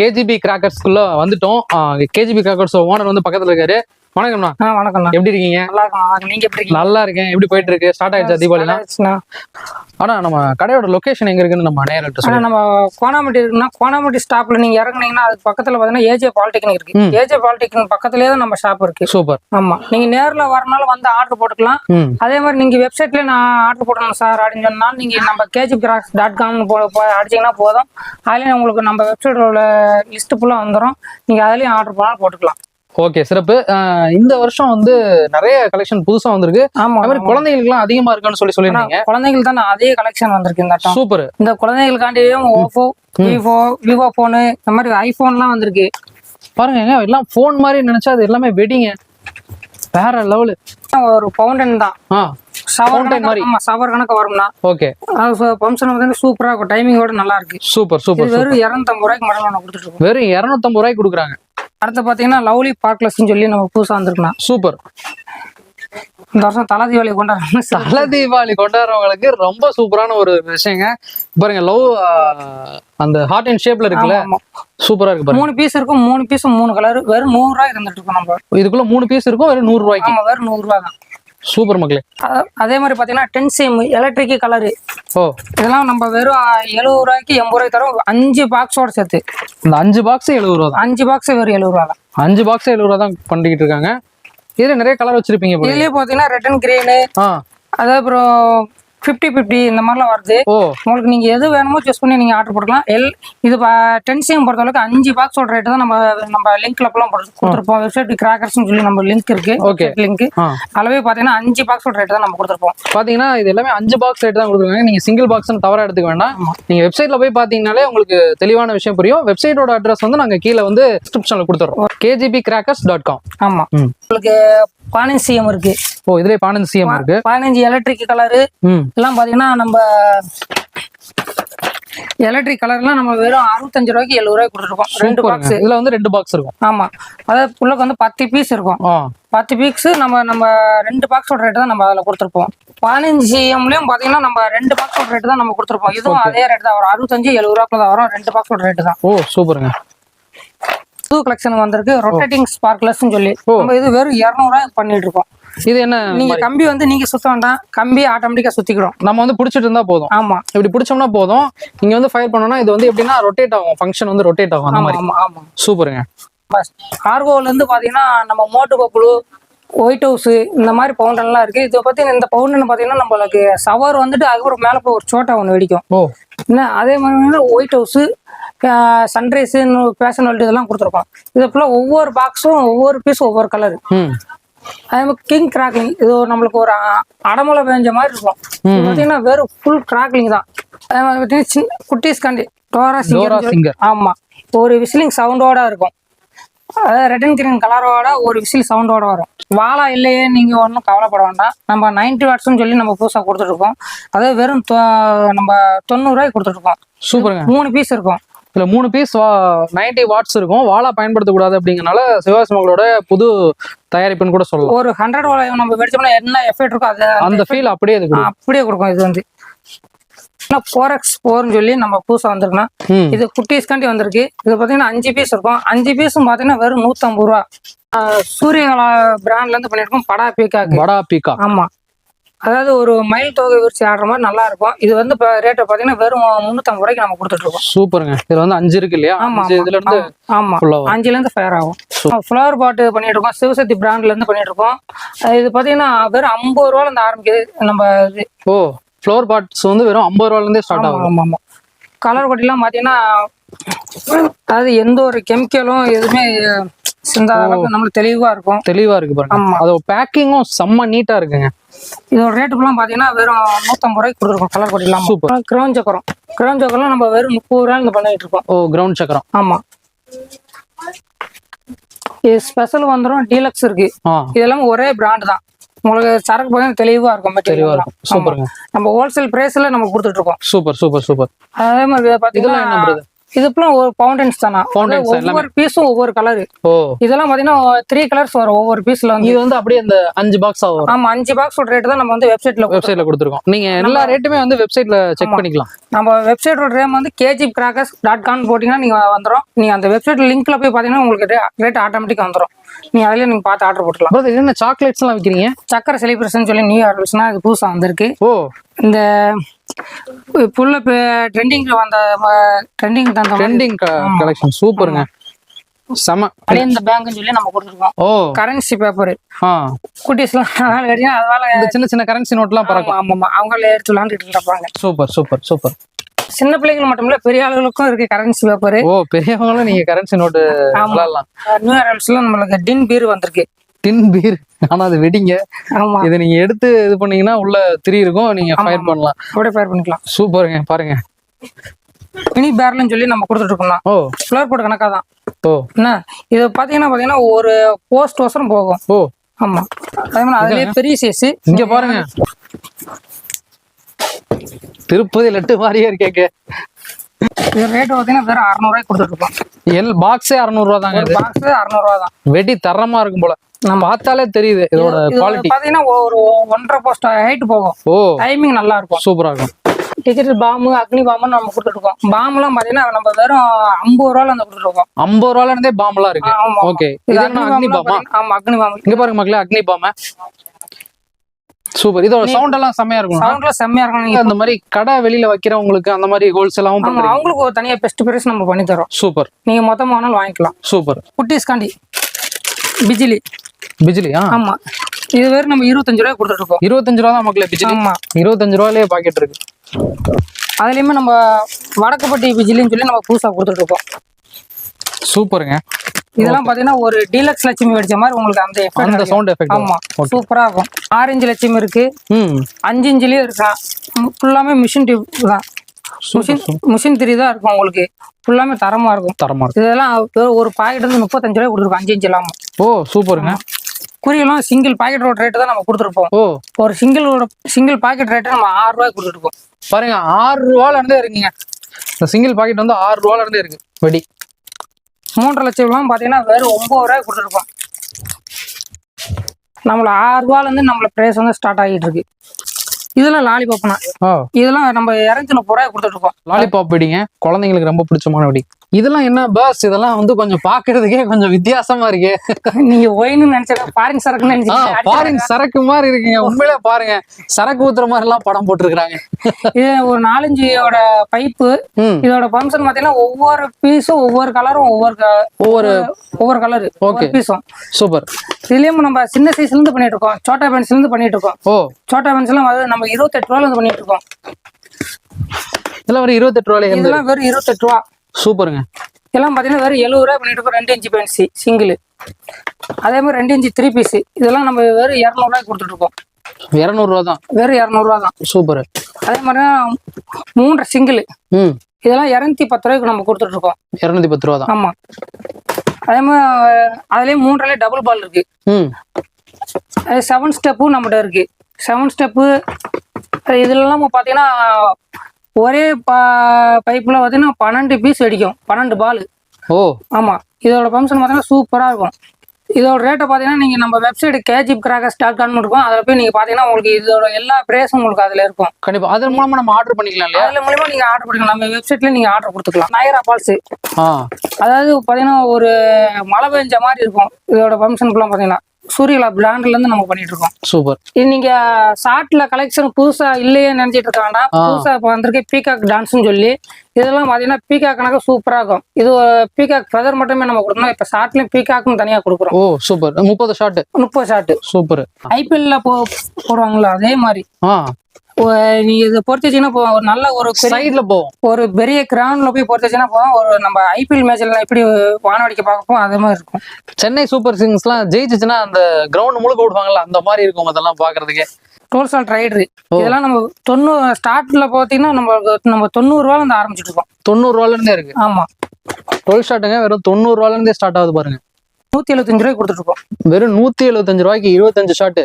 KGP கிராக்கர்ஸ்குள்ள வந்துட்டோம். KGP crackers owner வந்து பக்கத்துல இருக்காரு. வணக்கம்ண்ணா. ஆ வணக்கம்ண்ணா. எப்படி இருக்கீங்க? நல்லா இருக்கும். நீங்க எப்படி இருக்கீங்க? நல்லா இருக்கேன். எப்படி போயிட்டு இருக்கு ஸ்டார்ட் ஆயிடுச்சா ஆயிடுச்சுண்ணா. ஆனா நம்ம கடையோட லொகேஷன் எங்க இருக்குன்னு நம்ம நேரிட்ட ஆனா நம்ம கோனாமட்டி இருக்குன்னா கோனாமட்டி ஸ்டாப்ல நீங்க இறங்குனீங்கன்னா அதுக்கு பக்கத்துல பாத்தீங்கன்னா ஏஜே பாலிடெக்னிக் இருக்கு. ஏஜே பாலிடெக்னிக் பக்கத்துலயே தான் நம்ம ஷாப் இருக்கு. சூப்பர். ஆமா. நீங்க நேர்ல வரனாலும் வந்து ஆர்டர் போட்டுக்கலாம். அதே மாதிரி நீங்க வெப்சைட்ல நான் ஆர்டர் போடணும் சார் அப்படின்னு சொன்னா நீங்க நம்ம கேஜி கிராக்ஸ் டாட் காம்னு போ அடிச்சீங்கன்னா போதும். அதுலயும் உங்களுக்கு நம்ம வெப்சைட்ல உள்ள லிஸ்ட் ஃபுல்லா வந்துடும் நீங்க அதுலயும் ஆர்டர் பண்ணாலும் போட்டுக்கலாம். ஓகே சிறப்பு. இந்த வருஷம் வந்து நிறைய கலெக்ஷன் புதுசா வந்திருக்கு. ஆமா அது மாதிரி குழந்தைகளுக்குலாம் அதிகமா இருக்குன்னு சொல்லி ஆனா, சொல்லியிருந்தீங்க. குழந்தைங்களுக்கு தான் அதே கலெக்ஷன் வந்திருக்கு இந்த சூப்பர். இந்த குழந்தைகளுக்காண்டியும் ஓப்போ விவோ விவோ போனு இந்த மாதிரி ஐபோன்லாம் வந்திருக்கு. பாருங்க எல்லாம் ஃபோன் மாதிரி நினைச்சா அது எல்லாமே வெடிங்க. வேற லெவலு ஒரு பவுண்டன் தான். Fountain கணக்கு வரும்னா. ஓகே. ஃபங்க்ஷன் வந்து சூப்பரா இருக்கும். டைமிங்கோட நல்லா இருக்கு. சூப்பர் சூப்பர் வெறும் இரநூத்தம்பது ரூபாய்க்கு மட்டும் கொடுத்துட்டு வெறும் இரநூத்தம்பது ரூபாய்க்கு கொடுக்குறாங்க. அடுத்து பாத்தீங்கன்னா லவ்லி பார்க்லஸ்ன்னு சொல்லி நம்ம புதுசா வந்திருக்கலாம். சூப்பர். இந்த வருஷம் தலை தீபாவளி கொண்டாடுறோம் தலை தீபாவளி கொண்டாடுறவங்களுக்கு ரொம்ப சூப்பரான ஒரு விஷயங்க. பாருங்க லவ் அந்த ஹார்ட் அண்ட் ஷேப்ல இருக்குல்ல? சூப்பரா இருக்கு பாருங்க. மூணு பீஸ் இருக்கும் மூணு பீஸ் மூணு கலர் வெறும் நூறு ரூபாய் இருந்துட்டு இருக்கோம் நம்ம. இதுக்குள்ள மூணு பீஸ் இருக்கும் வெறும் நூறு ரூபாய்க்கு. வெறும் நூறு ரூபாய் தான் சூப்பர் மக்களே. அதே மாதிரி பாத்தீங்கன்னா டென் சிம் எலக்ட்ரிக் கலரு ஓ. இதெல்லாம் நம்ம வெறும் எழுபது ரூபாய்க்கு எண்பது ரூபாய்க்கு தரோம் அஞ்சு பாக்ஸோட சேர்த்து. இந்த அஞ்சு பாக்ஸ் எழுபது ரூபா அஞ்சு பாக்ஸ் வெறும் எழுபது ரூபா தான். அஞ்சு பாக்ஸ் எழுபது ரூபா தான் பண்ணிக்கிட்டு இருக்காங்க. இதுல நிறைய கலர் வச்சிருப்பீங்க. இதுலயே பாத்தீங்கன்னா ரெட் அண்ட் கிரீனு அது அப்புறம் ஃபிஃப்டி ஃபிஃப்டி இந்த மாதிரிலாம் வருது. உங்களுக்கு நீங்க எது வேணுமோ சூஸ் பண்ணி நீங்க ஆர்டர் போட்டுக்கலாம். எல் இது டென்சியம் பொறுத்த அளவுக்கு அஞ்சு பாக்ஸோட ரேட் தான் நம்ம நம்ம லிங்க்ல போட்டு கொடுத்துருப்போம். வெப்சைட் கிராக்கர்ஸ்னு சொல்லி நம்ம லிங்க் இருக்கு. Okay. லிங்க் அளவே பாத்தீங்கன்னா அஞ்சு பாக்ஸோட ரேட் தான் நம்ம கொடுத்துருப்போம். பாத்தீங்கன்னா இது எல்லாமே அஞ்சு பாக்ஸ் ரேட் தான் கொடுத்துருக்காங்க. நீங்க சிங்கிள் பாக்ஸ் தவறா எடுத்துக்க வேண்டாம். நீங்க வெப்சைட்ல போய் பாத்தீங்கன்னாலே உங்களுக்கு தெளிவான விஷயம் புரியும். வெப்சைட்டோட அட்ரஸ் வந்து நாங்க கீழே வந்து டிஸ்கிரிப்ஷன்ல கொடுத்துறோம். கேஜிபி கிராக்கர்ஸ் டாட் காம் ஆமா. உங்களுக்கு பதினஞ்சு சிஎம் இருக்கு. ஓ இதுலயே சிஎம் இருக்கு. பதினஞ்சு எலக்ட்ரிக் கலரு எல்லாம் பாத்தீங்கன்னா நம்ம எலக்ட்ரிக் கலர்லாம் நம்ம வெறும் அறுபத்தஞ்சு ரூபாய்க்கு எழுபது ரூபாய்க்கு கொடுத்துருக்கோம். ரெண்டு பாக்ஸ் இதுல வந்து ரெண்டு பாக்ஸ் இருக்கும். ஆமா. அதாவது உள்ளக்கு வந்து பத்து பீஸ் இருக்கும். பத்து பீக்ஸ் நம்ம நம்ம ரெண்டு பாக்ஸோட ரேட் தான் நம்ம அதில் கொடுத்துருப்போம். பதினஞ்சு சிஎம்லயும் பாத்தீங்கன்னா நம்ம ரெண்டு பாக்ஸோட ரேட் தான் நம்ம கொடுத்துருப்போம். இதுவும் அதே ரேட் தான். வரும் அறுபத்தஞ்சு எழுபது ரூபாய்க்குள்ள தான் வரும். ரெண்டு பாக்ஸோட ரேட் தான். ஓ சூப்பருங்க புது கலெக்ஷன் வந்திருக்கு. ரொட்டேட்டிங் ஸ்பார்க்லஸ்ன்னு சொல்லி. நம்ம இது வெறும் இரநூறுவா பண்ணிட்டு இருக்கோம். இது என்ன நீங்க கம்பி வந்து நீங்க சுத்த வேண்டாம். கம்பி ஆட்டோமேட்டிக்கா சுத்திக்கிடும் நம்ம வந்து பிடிச்சிட்டு இருந்தா போதும். ஆமா. இப்படி பிடிச்சோம்னா போதும். நீங்க வந்து ஃபயர் பண்ணோம்னா இது வந்து எப்படின்னா ரொட்டேட் ஆகும். ஃபங்க்ஷன் வந்து ரொட்டேட் ஆகும் அந்த மாதிரி. ஆமா ஆமா. சூப்பருங்க. கார்கோல இருந்து பாத்தீங்கன்னா நம்ம மோட்டு பப்புளு ஒயிட் ஹவுஸ் இந்த மாதிரி பவுண்டன்லாம் இருக்கு. இதை பத்தி இந்த பவுண்டன் பாத்தீங்கன்னா நம்மளுக்கு சவர் வந்துட்டு அதுக்கப்புறம் மேல போய் ஒரு சோட்டா ஒன்று வெடிக்கும். ஓ. என்ன அதே மாதிரி white house sunrise fashion world இதெல்லாம் கொடுத்துருக்கோம். இது ஃபுல்லாக ஒவ்வொரு பாக்ஸும் ஒவ்வொரு பீஸும் ஒவ்வொரு கலர் அதே மாதிரி கிங் கிராக்லிங் இது ஒரு நம்மளுக்கு ஒரு அடமலை பெஞ்ச மாதிரி இருக்கும். பார்த்தீங்கன்னா வெறும் ஃபுல் கிராக்லிங் தான். அதே மாதிரி பார்த்தீங்கன்னா சின்ன குட்டீஸ்காண்டி டோரா டோரா சிங்கர் சிங்கர். ஆமா. ஒரு விசிலிங் சவுண்டோட இருக்கும். அதாவது ரெட் அண்ட் கிரீன் கலரோட ஒரு விசில் சவுண்டோட வரும். வாழா இல்லையே நீங்க ஒன்றும் கவலைப்பட வேண்டாம். நம்ம நைன்டி வாட்ஸ்னு சொல்லி நம்ம புதுசாக கொடுத்துட்ருக்கோம் அதாவது வெறும் நம்ம தொண்ணூறுரூவாய்க்கு கொடுத்துட்ருக்கோம் சூப்பருங்க. மூணு பீஸ் இருக்கும். இதுல மூணு பீஸ் நைன்டி வாட்ஸ் இருக்கும். வாழா பயன்படுத்தக்கூடாது அப்படிங்கறனால சிவாசி மகளோட புது தயாரிப்புன்னு கூட சொல்லலாம். ஒரு ஹண்ட்ரட் வாழை நம்ம வெடிச்சோம்னா என்ன எஃபெக்ட் இருக்கோ அது அந்த ஃபீல் அப்படியே இது கொடுக்கும். அப்படியே கொடுக்கும். இது வந்து ஃபோர் எக்ஸ் ஃபோர்னு சொல்லி நம்ம புதுசாக வந்திருக்கோம் இது குட்டீஸ்காண்டி வந்திருக்கு. இது பார்த்தீங்கன்னா அஞ்சு பீஸ் இருக்கும். அஞ்சு பீஸும் பார்த்தீங்கன்னா வெறும் நூற்றம்பது ரூபா. சூரியகலா பிராண்ட்ல இருந்து பண்ணியிருக்கோம் படா பீக்காக்கு வடா பீக்கா ஆமா. அதாவது ஒரு மயில் தொகை விரிச்சு ஆடுற மாதிரி நல்லா இருக்கும். இது வந்து இப்போ ரேட்டை பார்த்தீங்கன்னா வெறும் முந்நூற்றம்பது ரூபாய்க்கு நம்ம கொடுத்துட்டு இருக்கோம். சூப்பருங்க. இதுல வந்து அஞ்சு இருக்கு இல்லையா? ஆமா அஞ்சு இதுல இருந்து ஆமா ஃபுல்லா வரும். அஞ்சுல இருந்து ஃபயர் ஆகும். ஃப்ளவர் பாட்டு பண்ணிட்டு இருக்கோம். சிவசக்தி பிராண்ட்ல இருந்து பண்ணிட்டு இருக்கோம். இது பாத்தீங்கன்னா வெறும் ஐம்பது ரூபால இருந்து ஆரம்பிக்குது. நம்ம இது ஓ ஃப்ளோர் பாட்ஸ் வந்து வெறும் ஐம்பது ரூபால இருந்தே ஸ்டார்ட் ஆகும் ஆமா ஆமா. கலர் கொட்டிலாம் பாத்தீங்கன்னா அதாவது எந்த ஒரு கெமிக்கலும் எதுவுமே இந்த அளவுக்கு நம்மளுக்கு தெளிவா இருக்கும். தெளிவா இருக்கு பாருங்க. அதோட பேக்கிங்கும் செம்ம நீட்டா இருக்குங்க. இதோட ரேட்டுக்குலாம் பாத்தீங்கன்னா வெறும் நூத்தம்பது ரூபாய்க்கு கொடுத்துருக்கோம். கலர் கொடி இல்லாம. Super. கிரௌன் சக்கரம். கிரௌன் சக்கரம் நம்ம வெறும் முப்பது ரூபாய் இந்த பண்ணிட்டு இருக்கோம். ஓ கிரவுண்ட் சக்கரம். ஆமா. இது ஸ்பெஷல் வந்துடும் டீலக்ஸ் இருக்கு. இதெல்லாம் ஒரே பிராண்ட் தான். உங்களுக்கு சரக்கு பார்த்தீங்கன்னா தெளிவா இருக்கும் தெளிவா இருக்கும். சூப்பருங்க. நம்ம ஹோல்சேல் பிரைஸ்ல நம்ம கொடுத்துட்டு இருக்கோம். Super super super. அதே மாதிரி பாத்தீங்கன்னா என்ன brother? இது ஃபுல்லாக ஒரு பவுண்டன்ஸ் தானா ஒவ்வொரு பீஸும் ஒவ்வொரு கலர் ஓ. இதெல்லாம் பாத்தீங்கன்னா த்ரீ கலர்ஸ் வரும் ஒவ்வொரு பீஸ்ல வந்து. இது வந்து அப்படியே அந்த அஞ்சு பாக்ஸ் ஆகும் ஆமா அஞ்சு பாக்ஸோட ரேட் தான் நம்ம வந்து வெப்சைட்ல வெப்சைட்ல கொடுத்துருக்கோம். நீங்க எல்லா ரேட்டுமே வந்து வெப்சைட்ல செக் பண்ணிக்கலாம். நம்ம வெப்சைட்டோட ரேம் வந்து கேஜி கிராக்கர்ஸ் டாட் காம் போட்டிங்கன்னா நீங்கள் வந்துடும் நீங்கள் அந்த வெப்சைட் லிங்க்ல போய் பார்த்தீங்கன்னா உங்களுக்கு ரேட் ஆட்டோமேட்டிக்காக வந்துடும் நீங்கள் அதிலே நீங்கள் பார்த்து ஆர்டர் போட்டுக்கலாம். பிரதர் என்ன சாக்லேட்ஸ் எல்லாம் விக்கிறீங்க? சக்கரை செலிப்ரேஷன் சொல்லி நியூ ஆர்டர்ஸ்னா இது புதுசாக வந்திருக்கு. ஓ. இந்த புல்ல ட்ரெண்டிங்கில் வந்த ட்ரெண்டிங் தந்த ட்ரெண்டிங் கலெக்ஷன் சூப்பருங்க. செம. இந்த பேங்க்னு சொல்லி நம்ம கொடுத்துருக்கோம். ஓ. கரன்சி பேப்பர் குட்டீஸ்லாம் அதனால அதனால இந்த சின்ன சின்ன கரன்சி நோட்லாம் பறக்கும். ஆமாம் அவங்களே எடுத்து விளாண்டுட்டு இருப்பாங்க. Super super super. சின்ன பிள்ளைகள் மட்டும் இல்ல பெரிய ஆளுகளுக்கும் இருக்கு கரன்சி பேப்பர் ஓ பெரியவங்களும் நீங்க கரன்சி நோட்டு விளாடலாம் நியூ ஆர்டர்ஸ்ல நம்மளுக்கு டின் பீர் வந்திருக்கு. டின் பீர் ஆனா அது வெடிங்க. ஆமா. இதை நீங்க எடுத்து இது பண்ணீங்கன்னா உள்ள திரி இருக்கும் நீங்க ஃபயர் பண்ணலாம். அப்படியே ஃபயர் பண்ணிக்கலாம். சூப்பருங்க பாருங்க. மினி பேரல்னு சொல்லி நம்ம கொடுத்துட்டு இருக்கோம்னா. ஓ. ஃப்ளவர் போர்டு கணக்காக தான். ஓ. என்ன? இது பார்த்தீங்கன்னா பார்த்தீங்கன்னா ஒரு போஸ்ட் வசரம் போகும். ஓ. ஆமா. அதே மாதிரி அதுலயே பெரிய சைஸ் இங்க பாருங்க. திருப்பதி லட்டு மாதிரியே இருக்கேங்க. ரேட் பார்த்தீங்கன்னா வெறும் அறநூறுவாய்க்கு கொடுத்துட்டு இருக்கோம். எல் பாக்ஸே அறநூறுவா தாங்க பாக்ஸ் அறநூறுவா தான் வெடி தரமா இருக்கும் போல. நம்ம பார்த்தாலே தெரியுது இதோட இது குவாலிட்டி பார்த்தீங்கன்னா ஒரு ஒன்றரை போஸ்ட் ஹைட் போகும். ஓ. டைமிங் நல்லா இருக்கும் சூப்பரா இருக்கும். டிஜிட்டல் பாம்பு அக்னி பாம்புன்னு நம்ம கொடுத்துட்டு இருக்கோம். பாம்புலாம் பார்த்தீங்கன்னா நம்ம வெறும் ஐம்பது ரூபால அந்த கொடுத்துட்டு இருக்கோம். ஐம்பது ரூபால இருந்தே பாம்பெல்லாம் இருக்கு. ஓகே இது அக்னி பாம்புலாம் பாத்தீங்கன்னா- ஆமா அக்னி பாம்பு இங்க பாருங்க மக்களே அக்னி பாம சூப்பர் இதோட சவுண்ட் எல்லாம் செம்மையா இருக்கும் சவுண்ட்ல செம்மையா இருக்கும் நீங்க அந்த மாதிரி கடை வெளியில வைக்கிறவங்களுக்கு அந்த மாதிரி ஆமா பண்றீங்க அவங்களுக்கு ஒரு தனியா பெஸ்ட் பிரைஸ் நம்ம பண்ணி தரோம். சூப்பர் நீங்க மொத்தமா வேணாலும் வாங்கிக்கலாம். சூப்பர் குட்டீஸ்காண்டி பிஜிலி. பிஜிலி ஆமா. இது வேறு நம்ம இருபத்தஞ்சு ரூபாய் கொடுத்துட்டு இருக்கோம். இருபத்தஞ்சு ரூபா தான் மக்களே பிஜிலி? ஆமா. இருபத்தஞ்சு ரூபாயிலே பாக்கெட் இருக்கு. அதுலயுமே நம்ம வடக்குப்பட்டி பிஜிலின்னு சொல்லி நம்ம புதுசா கொடுத்துட்டு இருக்கோம். சூப்பருங்க இதெல்லாம் பாத்தீங்கன்னா ஒரு டீலக்ஸ் லட்சுமி வெடிச்ச மாதிரி உங்களுக்கு அந்த அந்த. சவுண்ட் எஃபெக்ட் ஆமா. சூப்பரா இருக்கும். ஆரஞ்சு லட்சுமி இருக்கு. அஞ்சு இன்ச்சுலயும் இருக்கா? ஃபுல்லாமே மிஷின் டியூப் தான். மிஷின் மிஷின் திரி தான் இருக்கும் உங்களுக்கு. ஃபுல்லாமே தரமா இருக்கும். தரமா இருக்கு இதெல்லாம் ஒரு பாக்கெட் வந்து முப்பத்தஞ்சு ரூபாய் கொடுத்துருக்கோம் அஞ்சு இன்ச்சு இல்லாம. ஓ சூப்பருங்க. குறியெல்லாம் சிங்கிள் பாக்கெட்டோட ரேட்டு தான் நம்ம கொடுத்துருப்போம். ஓ. ஒரு சிங்கிளோட சிங்கிள் பாக்கெட் ரேட்டு நம்ம ஆறு ரூபாய் கொடுத்துருப்போம். பாருங்க ஆறு ரூபால இருந்தே இருக்குங்க. இந்த சிங்கிள் பாக்கெட் வந்து ஆறு ரூபால இருந்தே இருக்கு. வெடி. மூன்றரை ரூபாய் பார்த்தீங்கன்னா வெறும் ஒம்பது ரூபாய் கொடுத்துருப்போம் நம்மள ஆறு ரூபாலேருந்து நம்மள ப்ரைஸ் வந்து ஸ்டார்ட் ஆகிட்டு இருக்கு. இதெல்லாம் லாலிபாப்னா இதெல்லாம் நம்ம முப்பது ரூபாய் கொடுத்துட்டு இருக்கோம். லாலிபாப் வெடிங்க. குழந்தைங்களுக்கு ரொம்ப பிடிச்சமான வெடி. இதெல்லாம் என்ன பஸ் இதெல்லாம் வந்து கொஞ்சம் பாக்குறதுக்கே கொஞ்சம் வித்தியாசமா இருக்கு. நீங்க ஒயின்னு நினைச்சா ஃபாரின் சரக்குன்னு நினைச்சீங்க பாருங்க சரக்கு மாதிரி இருக்குங்க. உண்மையிலே பாருங்க. சரக்கு ஊத்துற மாதிரி எல்லாம் படம் போட்டிருக்காங்க இது ஒரு நாலஞ்சோட பைப்பு இதோட ஃபங்க்ஷன் பார்த்தீங்கன்னா ஒவ்வொரு பீஸும் ஒவ்வொரு கலரும் ஒவ்வொரு ஒவ்வொரு ஒவ்வொரு கலர் ஒவ்வொரு பீஸும் சூப்பர் இதுலயும் நம்ம சின்ன சைஸ்ல இருந்து பண்ணிட்டு இருக்கோம். சோட்டா பென்சில் இருந்து பண்ணிட்டு இருக்கோம். ஓ. சோட்டா பென்சிலும் அது நம்ம இருபத்தெட்டு ரூபால இருந்து பண்ணிட்டு இருக்கோம். இதெல்லாம் ஒரு இருபத்தெட்டு இருந்து இதெல்லாம் வெறும் இருபத்தெட்டு ரூபா. சூப்பருங்க. இதெல்லாம் பார்த்தீங்கன்னா வெறும் எழுபது ரூபாய் பண்ணிட்டு இருக்கோம். ரெண்டு இன்ச்சு பென்சி சிங்கிள் அதே மாதிரி ரெண்டு இன்ச்சு த்ரீ பீஸ் இதெல்லாம் நம்ம வெறும் இரநூறுவாய்க்கு கொடுத்துட்டு இருக்கோம். இரநூறுவா தான். வெறும் இரநூறுவா தான். சூப்பர். அதே மாதிரி தான் மூன்றரை சிங்கிள் ம். இதெல்லாம் இரநூத்தி பத்து ரூபாய்க்கு நம்ம கொடுத்துட்டு இருக்கோம். இரநூத்தி பத்து ரூபா தான். ஆமா. அதே மாதிரி அதுலயே மூன்றரை டபுள் பால் இருக்கு. செவன் ஸ்டெப்பும் நம்மகிட்ட இருக்கு. செவன் ஸ்டெப்பு இதுலலாம் பார்த்தீங்கன்னா ஒரே ப பைப்பில் பார்த்தீங்கன்னா பன்னெண்டு பீஸ் அடிக்கும் பன்னெண்டு பால் ஓ. ஆமாம் இதோட ஃபங்க்ஷன் பார்த்தீங்கன்னா சூப்பராக இருக்கும். இதோட ரேட்டை பார்த்தீங்கன்னா நீங்கள் நம்ம website KGP crackers dot com இருக்கும். அதில் போய் நீங்கள் பார்த்தீங்கன்னா உங்களுக்கு இதோட எல்லா ப்ரைஸும் உங்களுக்கு அதில் இருக்கும். கண்டிப்பா. அதன் மூலமா நம்ம ஆர்டர் பண்ணிக்கலாம் இல்லையா? அதில் மூலியமா நீங்கள் ஆர்டர் பண்ணிக்கலாம். நம்ம வெப்சைட்ல நீங்கள் ஆர்டர் கொடுத்துக்கலாம். நாயரா பால்ஸு அதாவது பார்த்தீங்கன்னா ஒரு மழை பெஞ்ச மாதிரி இருக்கும். இதோட ஃபங்க்ஷனுக்குலாம் பார்த்தீங்கன்னா சூரியலா பிராண்ட்லேருந்து நம்ம பண்ணிட்டு இருக்கோம் சூப்பர் நீங்க ஷார்ட்ல கலெக்ஷன் புதுசா இல்லையே நினைச்சிட்டு இருக்க வேண்டாம். புதுசா இப்போ வந்திருக்கு பீகாக் டான்ஸ்னு சொல்லி. இதெல்லாம் பாத்தீங்கன்னா பீகாக் கணக்கு சூப்பரா இருக்கும். இது பீகாக் ஃபெதர் மட்டுமே நம்ம கொடுக்கணும். இப்ப ஷார்ட்லயும் பீகாக்னு தனியா கொடுக்குறோம். ஓ சூப்பர் முப்பது ஷாட் முப்பது ஷார்ட் சூப்பர். ஐபிஎல்ல போ போடுவாங்களா அதே மாதிரி. நீங்க இதை பொறுத்து வச்சீங்கன்னா இப்போ ஒரு நல்ல ஒரு சைடுல போவோம் ஒரு பெரிய கிரவுண்ட்ல போய் பொறுத்து வச்சீங்கன்னா போதும் ஒரு நம்ம ஐபிஎல் மேட்ச்ல எப்படி வானவடிக்கை பார்க்கப்போ அது மாதிரி இருக்கும். சென்னை சூப்பர் கிங்ஸ்லாம் ஜெயிச்சுச்சுன்னா அந்த கிரவுண்ட் முழுக்க விடுவாங்கல்ல அந்த மாதிரி இருக்கும் அதெல்லாம் பாக்குறதுக்கே டோல் சால்ட் ரைடரு இதெல்லாம் நம்ம தொண்ணூறு ஸ்டார்ட்ல பார்த்தீங்கன்னா நம்ம நம்ம தொண்ணூறு ரூபால இருந்து ஆரம்பிச்சுட்டு இருக்கோம் தொண்ணூறு ரூபால இருந்தே இருக்கு. ஆமா. டுவெல் ஷாட்டுங்க வெறும் தொண்ணூறு ரூபால இருந்தே ஸ்டார்ட் ஆகுது பாருங்க. நூத்தி எழுபத்தஞ்சு ரூபாய் கொடுத்துட்டு இருக்கோம் வெறும் நூத்தி எழுபத்தஞ்சு ரூபாய்க்கு இருபத்தஞ்சு ஷாட்டு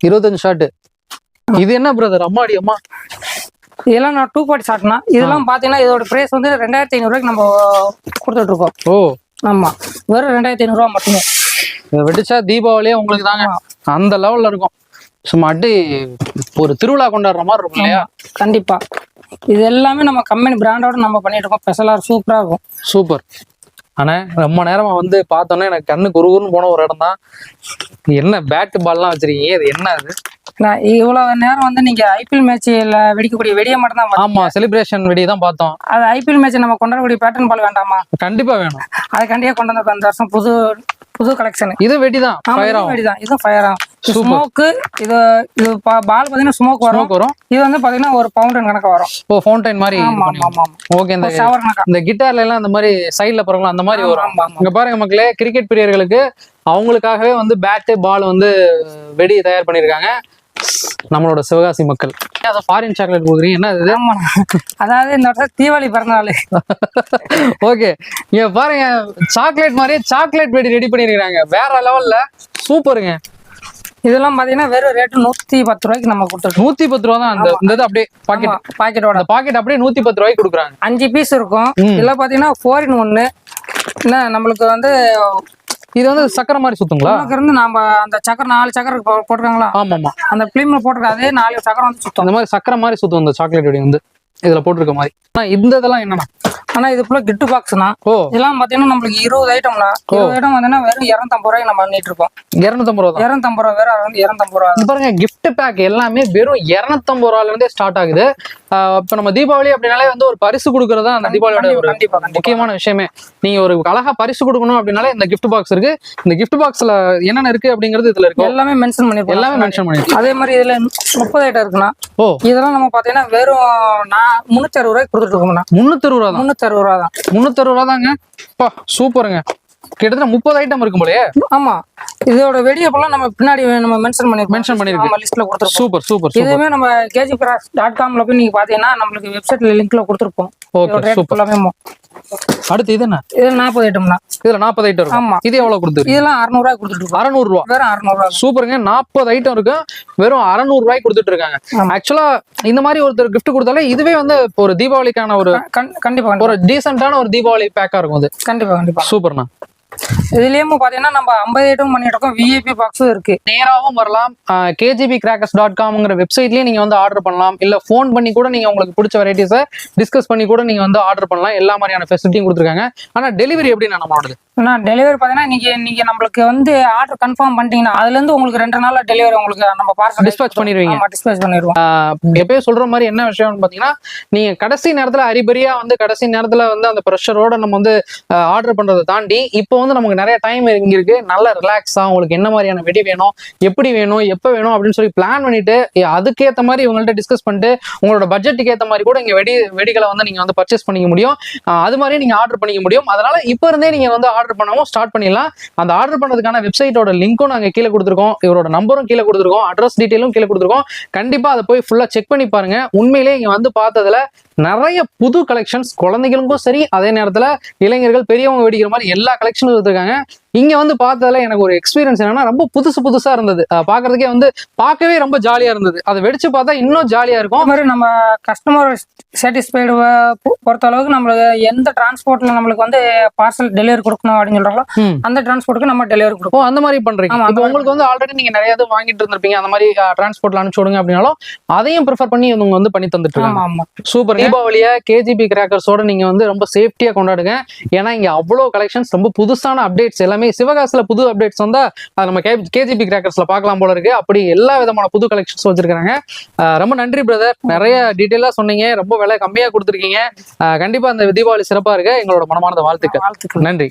இருபத்தஞ்சு ஷாட்டு இது என்ன பிரதர் அம்மாடி அம்மா. இதெல்லாம் நான் டூ பார்ட்டி ஷாட்னா இதெல்லாம் பார்த்தீங்கன்னா இதோட பிரைஸ் வந்து ரெண்டாயிரத்தி ஐநூறுரூவாய்க்கு நம்ம கொடுத்துட்டு இருக்கோம். ஓ. ஆமா. வெறும் ரெண்டாயிரத்தி ஐநூறுரூவா மட்டுமே. இதை வெடிச்சா தீபாவளியே உங்களுக்கு தாங்க. அந்த லெவல்ல இருக்கும். சும்மா அடி ஒரு திருவிழா கொண்டாடுற மாதிரி இருக்கும் இல்லையா? கண்டிப்பா. இது எல்லாமே நம்ம கம்பெனி பிராண்டோட நம்ம பண்ணிட்டு இருக்கோம். ஸ்பெஷலாக சூப்பரா இருக்கும். சூப்பர் ஆனா ரொம்ப நேரமா வந்து பார்த்தோன்னே எனக்கு கண்ணு குறுகுறுன்னு போன ஒரு இடம் தான் என்ன பேட் பால்லாம் வச்சிருக்கீங்க? இது என்ன அது? இவ்வளவு நேரம் வந்து நீங்க ஐபிஎல் மேட்ச்ல வெடிக்கக்கூடிய வெடியை மட்டும் தான். ஆமா செலிப்ரேஷன் வெடி தான் பார்த்தோம். அது ஐபிஎல் மேட்ச் நம்ம கொண்டாடக்கூடிய பேட்டர்ன் பால் வேண்டாமா? கண்டிப்பா வேணும். அதுக்காண்டியே கொண்டு வந்திருக்கோம் அந்த வருஷம் புது புது கலெக்ஷன் இது வெடி தான் ஃபயர் ஆகும். வெடிதான். இதுவும் ஃபயர் ஆகும். ஸ்மோக்கு இது இது பால் பாத்தீங்கன்னா ஸ்மோக் வரும். வரும். இது வந்து பாத்தீங்கன்னா ஒரு பவுண்டன் கணக்கு வரும். ஓ ஃபவுண்டைன் மாதிரி ஓகே இந்த இந்த கிட்டார்ல எல்லாம் அந்த மாதிரி சைடுல போறவங்க அந்த மாதிரி வரும். இங்க பாருங்க மக்களே கிரிக்கெட் பிரியர்களுக்கு அவங்களுக்காகவே வந்து பேட்டு பால் வந்து வெடி தயார் பண்ணியிருக்காங்க. நம்மளோட சிவகாசி மக்கள். ஃபாரின் சாக்லேட் கொடுக்குறீங்க. என்ன இது? ஆமா. அதாவது இந்த வருஷம் தீபாவளி பிறந்தநாள். ஓகே. இங்க பாருங்க. சாக்லேட் மாதிரியே சாக்லேட் வெடி ரெடி பண்ணிருக்காங்க வேற லெவல்ல சூப்பருங்க. இதெல்லாம் பாத்தீங்கன்னா வெறும் ரேட்டு நூத்தி பத்து ரூபாய்க்கு நம்ம கொடுத்துருக்கோம். நூத்தி பத்து ரூபா தான் அந்த இந்த அப்படியே பாக்கெட் பாக்கெட்டோட அந்த பாக்கெட் அப்படியே நூத்தி பத்து ரூபாய்க்கு கொடுக்குறாங்க. அஞ்சு பீஸ் இருக்கும். இதுல பாத்தீங்கன்னா ஃபோர் இன் ஒன்னு என்ன நம்மளுக்கு வந்து இது வந்து சக்கரை மாதிரி சுத்துங்களா? இருந்து நம்ம அந்த சக்கரை நாலு சக்கரை போட்டிருக்காங்களா ஆமா ஆமா அந்த பிலிம்ல போட்டிருக்க அதே நாலு சக்கரை வந்து சுத்தம். அந்த மாதிரி சக்கரை மாதிரி சுத்தும் இந்த சாக்லேட் வெடி வந்து. இதுல போட்டிருக்க மாதிரி. ஆனா இந்த இதெல்லாம் என்னன்னா ஆனா இது ஃபுல்லா கிட்டு பாக்ஸ்னா ஓ. இதெல்லாம் பாத்தீங்கன்னா நம்மளுக்கு இருபது ஐட்டம்னா இருபது ஐட்டம் வந்து வெறும் இரநூத்தம்பது ரூபாய்க்கு நம்ம பண்ணிட்டு இருக்கோம் இருநூத்தம்பது ரூபா இரநூத்தம்பது ரூபா வெறும் இரநூத்தம்பது ரூபா. பாருங்க gift பேக் எல்லாமே வெறும் இருநூத்தம்பது ரூபால இருந்தே ஸ்டார்ட் ஆகுது இப்ப நம்ம தீபாவளி அப்படின்னாலே வந்து ஒரு பரிசு கொடுக்கறது அந்த தீபாவளியோட ஒரு முக்கியமான விஷயமே. நீங்க ஒரு அழகா பரிசு கொடுக்கணும் அப்படின்னாலே இந்த gift பாக்ஸ் இருக்கு. இந்த gift பாக்ஸ்ல என்னென்ன இருக்கு அப்படிங்கிறது இதுல இருக்கும். எல்லாமே மென்ஷன் பண்ணிருக்கோம் எல்லாமே மென்ஷன் பண்ணிருக்கு அதே மாதிரி இதுல முப்பது ஐட்டம் இருக்குண்ணா ஓ. இதெல்லாம் நம்ம பாத்தீங்கன்னா வெறும் நான் முன்னூத்தி அறுபது ரூபாய்க்கு கொடுத்துட்டு இருக்கோம்ண்ணா. முன்னூத்தி ரூபா தான். முன்னூத்தி அறுபது ரூபா தான். முன்னூத்தி ரூபா தாங்க? பா சூப்பருங்க. கிட்டத்தட்ட முப்பது ஐட்டம் இருக்கும் போலயே? ஆமா. இதோட வெடியப்பெல்லாம் நம்ம பின்னாடி நம்ம மென்ஷன் பண்ணிருக்கோம். Mention பண்ணிருக்கு. ஆமா லிஸ்ட்ல கொடுத்துருக்கோம். சூப்பர் சூப்பர் இதுவுமே நம்ம கேஜி கிராஸ் டாட் காம்ல போய் நீங்க பாத்தீங்கன்னா நம்மளுக்கு வெப்சைட்ல லிங்க்ல கொடுத்துருப்போம். Okay super. ஃபுல்லாமே மொ- அடுத்து இது என்ன? இது நாற்பது ஐட்டம்னா இதுல நாற்பது ஐட்டம் இருக்கும் ஆமா. இது எவ்வளவு கொடுத்துருக்கு? இதெல்லாம் அறுநூறுவா கொடுத்துட்டு இருக்கோம். அறநூறு ரூபா. வெறும் அறுநூறுவா சூப்பருங்க. நாற்பது ஐட்டம் இருக்கு. வெறும் அறநூறு ரூபாய்க்கு கொடுத்துட்டு இருக்காங்க. ஆக்சுவலா இந்த மாதிரி ஒருத்தர் gift கொடுத்தாலே இதுவே வந்து ஒரு தீபாவளிக்கான ஒரு கண்டிப்பா கண்டிப்பா. ஒரு டீசென்டான ஒரு தீபாவளி பேக்கா இருக்கும் அது. கண்டிப்பா கண்டிப்பா. சூப்பர்ண்ணா. இதுலயும் பாத்தீங்கன்னா நம்ம ஐம்பது ஐட்டம் பண்ணிட்டு விஐபி பாக்ஸும் இருக்கு. நேராவும் வரலாம். கேஜிபி கிராக்கர்ஸ் டாட் காம்ங்கிற வெப்சைட்லயே நீங்க வந்து ஆர்டர் பண்ணலாம். இல்ல போன் பண்ணி கூட நீங்க உங்களுக்கு பிடிச்ச வெரைட்டிஸை டிஸ்கஸ் பண்ணி கூட நீங்க வந்து ஆர்டர் பண்ணலாம். எல்லா மாதிரியான ஃபெசிலிட்டியும் கொடுத்துருக்காங்க. ஆனா டெலிவரி எப்படி நம்மளோடது நான் டெலிவரி பாத்தீங்கன்னா நீங்க நீங்க நம்மளுக்கு வந்து ஆர்டர் கன்ஃபார்ம் பண்ணிட்டீங்கன்னா அதுல இருந்து உங்களுக்கு ரெண்டு நாள்ல டெலிவரி உங்களுக்கு நம்ம பார்சல் டிஸ்பேச் பண்ணிடுவீங்க. டிஸ்பேச் பண்ணிடுவோம். எப்பயும் சொல்ற மாதிரி என்ன விஷயம்னு பாத்தீங்கன்னா நீங்க கடைசி நேரத்துல அரிபரியா வந்து கடைசி நேரத்துல வந்து அந்த ப்ரெஷரோட நம்ம வந்து ஆர்டர் பண்றதை தாண்டி இப்போ வந்து நமக்கு நிறைய டைம் இங்க இருக்கு. நல்ல ரிலாக்ஸா உங்களுக்கு என்ன மாதிரியான வெடி வேணும் எப்படி வேணும் எப்போ வேணும் அப்படின்னு சொல்லி பிளான் பண்ணிட்டு அதுக்கேத்த மாதிரி இவங்கள்ட்ட டிஸ்கஸ் பண்ணிட்டு உங்களோட பட்ஜெட்டுக்கு ஏத்த மாதிரி கூட இங்க வெடி வெடிகளை வந்து நீங்க வந்து பர்ச்சேஸ் பண்ணிக்க முடியும். அது மாதிரி நீங்க ஆர்டர் பண்ணிக்க முடியும். அதனால இப்போ இருந்தே நீங்க வந்து ஆர்டர் பண்ணவும் ஸ்டார்ட் பண்ணிடலாம். அந்த ஆர்டர் பண்ணதுக்கான வெப்சைட்டோட லிங்க்கும் நாங்கள் கீழே கொடுத்துருக்கோம். இவரோட நம்பரும் கீழே கொடுத்துருக்கோம். அட்ரஸ் டீட்டெயிலும் கீழே கொடுத்துருக்கோம். கண்டிப்பாக அதை போய் ஃபுல்லாக செக் பண்ணி பாருங்க. உண்மையிலேயே இங்கே வந்து பார்த்ததுல நிறைய புது கலெக்ஷன்ஸ் குழந்தைகளுக்கும் சரி அதே நேரத்தில் இளைஞர்கள் பெரியவங்க வெடிக்கிற மாதிரி எல்லா கலெக்ஷனும் இருக்காங்க இங்க வந்து பார்த்ததுல எனக்கு ஒரு எக்ஸ்பீரியன்ஸ் என்னன்னா ரொம்ப புதுசு புதுசா இருந்தது. பார்க்கறதுக்கே வந்து பார்க்கவே ரொம்ப ஜாலியா இருந்தது. அதை வெடிச்சு பார்த்தா இன்னும் ஜாலியா இருக்கும். மாதிரி நம்ம கஸ்டமர் சாட்டிஸ்ஃபைடு பொறுத்த அளவுக்கு நம்மளுக்கு எந்த டிரான்ஸ்போர்ட்ல நம்மளுக்கு வந்து பார்சல் டெலிவரி கொடுக்கணும் அப்படின்னு சொல்றாங்களோ. அந்த டிரான்ஸ்போர்ட்டுக்கு நம்ம டெலிவரி கொடுப்போம். அந்த மாதிரி பண்றீங்க. இப்போ உங்களுக்கு வந்து ஆல்ரெடி நீங்க நிறைய இது வாங்கிட்டு இருந்திருப்பீங்க. அந்த மாதிரி டிரான்ஸ்போர்ட்ல அனுப்பிச்சு விடுங்க அப்படின்னாலும் அதையும் ப்ரிஃபர் பண்ணி இவங்க வந்து பண்ணி தந்துட்டு இருக்காங்க ஆமா. சூப்பர். தீபாவளிய கேஜிபி கிராக்கர்ஸோட நீங்க வந்து ரொம்ப சேஃப்டியா கொண்டாடுங்க. ஏன்னா இங்க அவ்வளோ கலெக்ஷன்ஸ் ரொம்ப புதுசான அப்டேட்ஸ் எல்லாமே சிவகாசில புது அப்டேட்ஸ் வந்தா அது நம்ம கேஜிபி கிராக்கர்ஸ்ல பார்க்கலாம் போல இருக்கு. அப்படி எல்லா விதமான புது கலெக்ஷன்ஸ் வச்சிருக்காங்க. ரொம்ப நன்றி பிரதர் நிறைய டீட்டெயிலா சொன்னீங்க. ரொம்ப விலை கம்மியா கொடுத்துருக்கீங்க. அஹ் கண்டிப்பா அந்த தீபாவளி சிறப்பா இருக்க. எங்களோட மனமார்ந்த வாழ்த்துக்கள். வாழ்த்துக்கள். நன்றி.